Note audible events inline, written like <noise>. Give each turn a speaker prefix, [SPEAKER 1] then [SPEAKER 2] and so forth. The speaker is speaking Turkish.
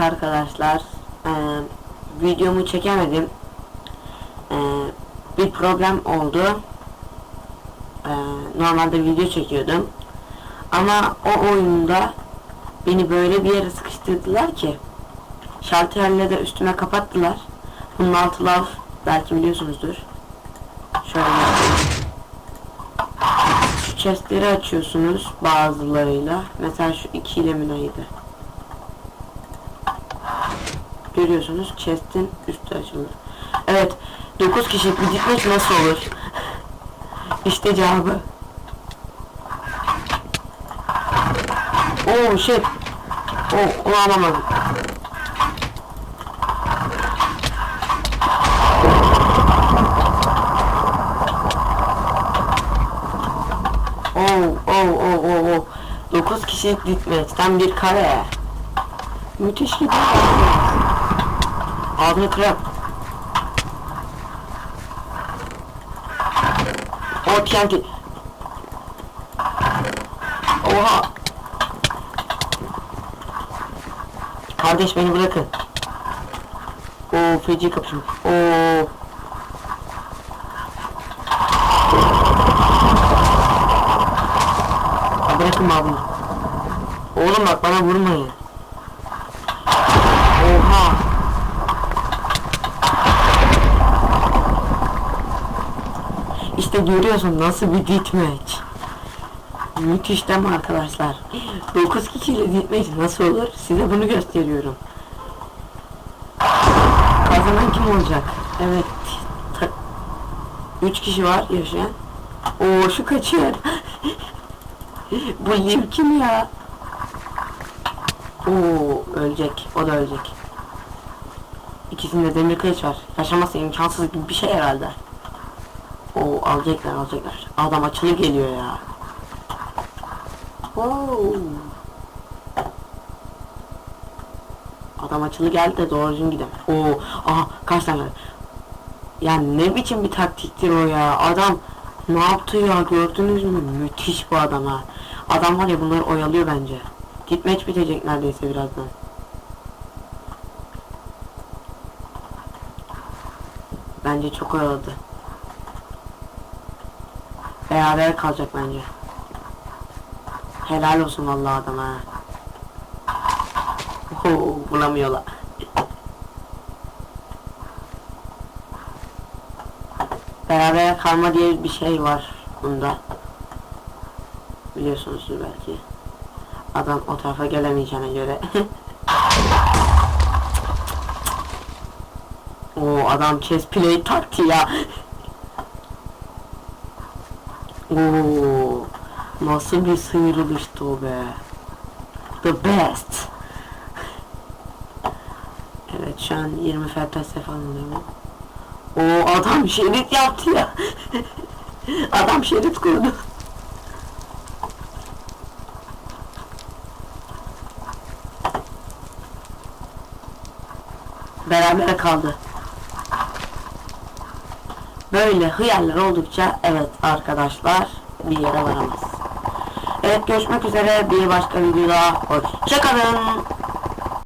[SPEAKER 1] arkadaşlar. Ee, videomu çekemedim. Ee, bir problem oldu. Ee, normalde video çekiyordum. Ama o oyunda beni böyle bir yere sıkıştırdılar ki şalterle de üstüme kapattılar. Bunun altı lav belki biliyorsunuzdur. Şöyle. Şu chestleri açıyorsunuz bazılarıyla. Mesela şu ikiyle mi neydi? Görüyorsunuz chest'in üstü açılır. Evet 9 kişilik bir dikmeç nasıl olur? işte cevabı. Oh shit. Oh onu alamadım. Oh oh oh oh oh. 9 kişilik ditmeçten bir kare. Müthiş bir Ağzını kırıp. O TNT. Oha. Kardeş beni bırakın. Oo feci kapışım. Oo. Bırakın abi. Oğlum bak bana vurmayın. Oha. İşte görüyorsun nasıl bir ditmeç. Müthiş değil mi arkadaşlar? 9 kişiyle ditmeç nasıl olur? Size bunu gösteriyorum. Kazanan kim olacak? Evet. 3 kişi var yaşayan. Oo şu kaçıyor. <laughs> Bu Liv kim ya? Oo ölecek. O da ölecek. İkisinde demir kılıç var. Yaşaması imkansız gibi bir şey herhalde. Oo alacaklar alacaklar. Adam açılı geliyor ya. Oo. Adam açılı geldi de doğru düzgün gidem. Oo, aha kaç tane? Ya ne biçim bir taktiktir o ya? Adam ne yaptı ya gördünüz mü? Müthiş bu adam ha. Adam var ya bunları oyalıyor bence. Gitmeç bitecek neredeyse birazdan. Bence çok oyaladı. Beraber kalacak bence. Helal olsun vallahi adama. Oo, bulamıyorlar. Beraber kalma diye bir şey var bunda. Biliyorsunuz belki. Adam o tarafa gelemeyeceğine göre. <laughs> O adam chess play taktı ya. Oo, nasıl bir sıyrılıştı o be. The best. Evet şu an 20 FTS falan oluyor. O adam şerit yaptı ya. <laughs> adam şerit kurdu. Berabere kaldı. Böyle hıyarlar oldukça evet arkadaşlar bir yere varamaz. Evet görüşmek üzere bir başka videoda hoşçakalın.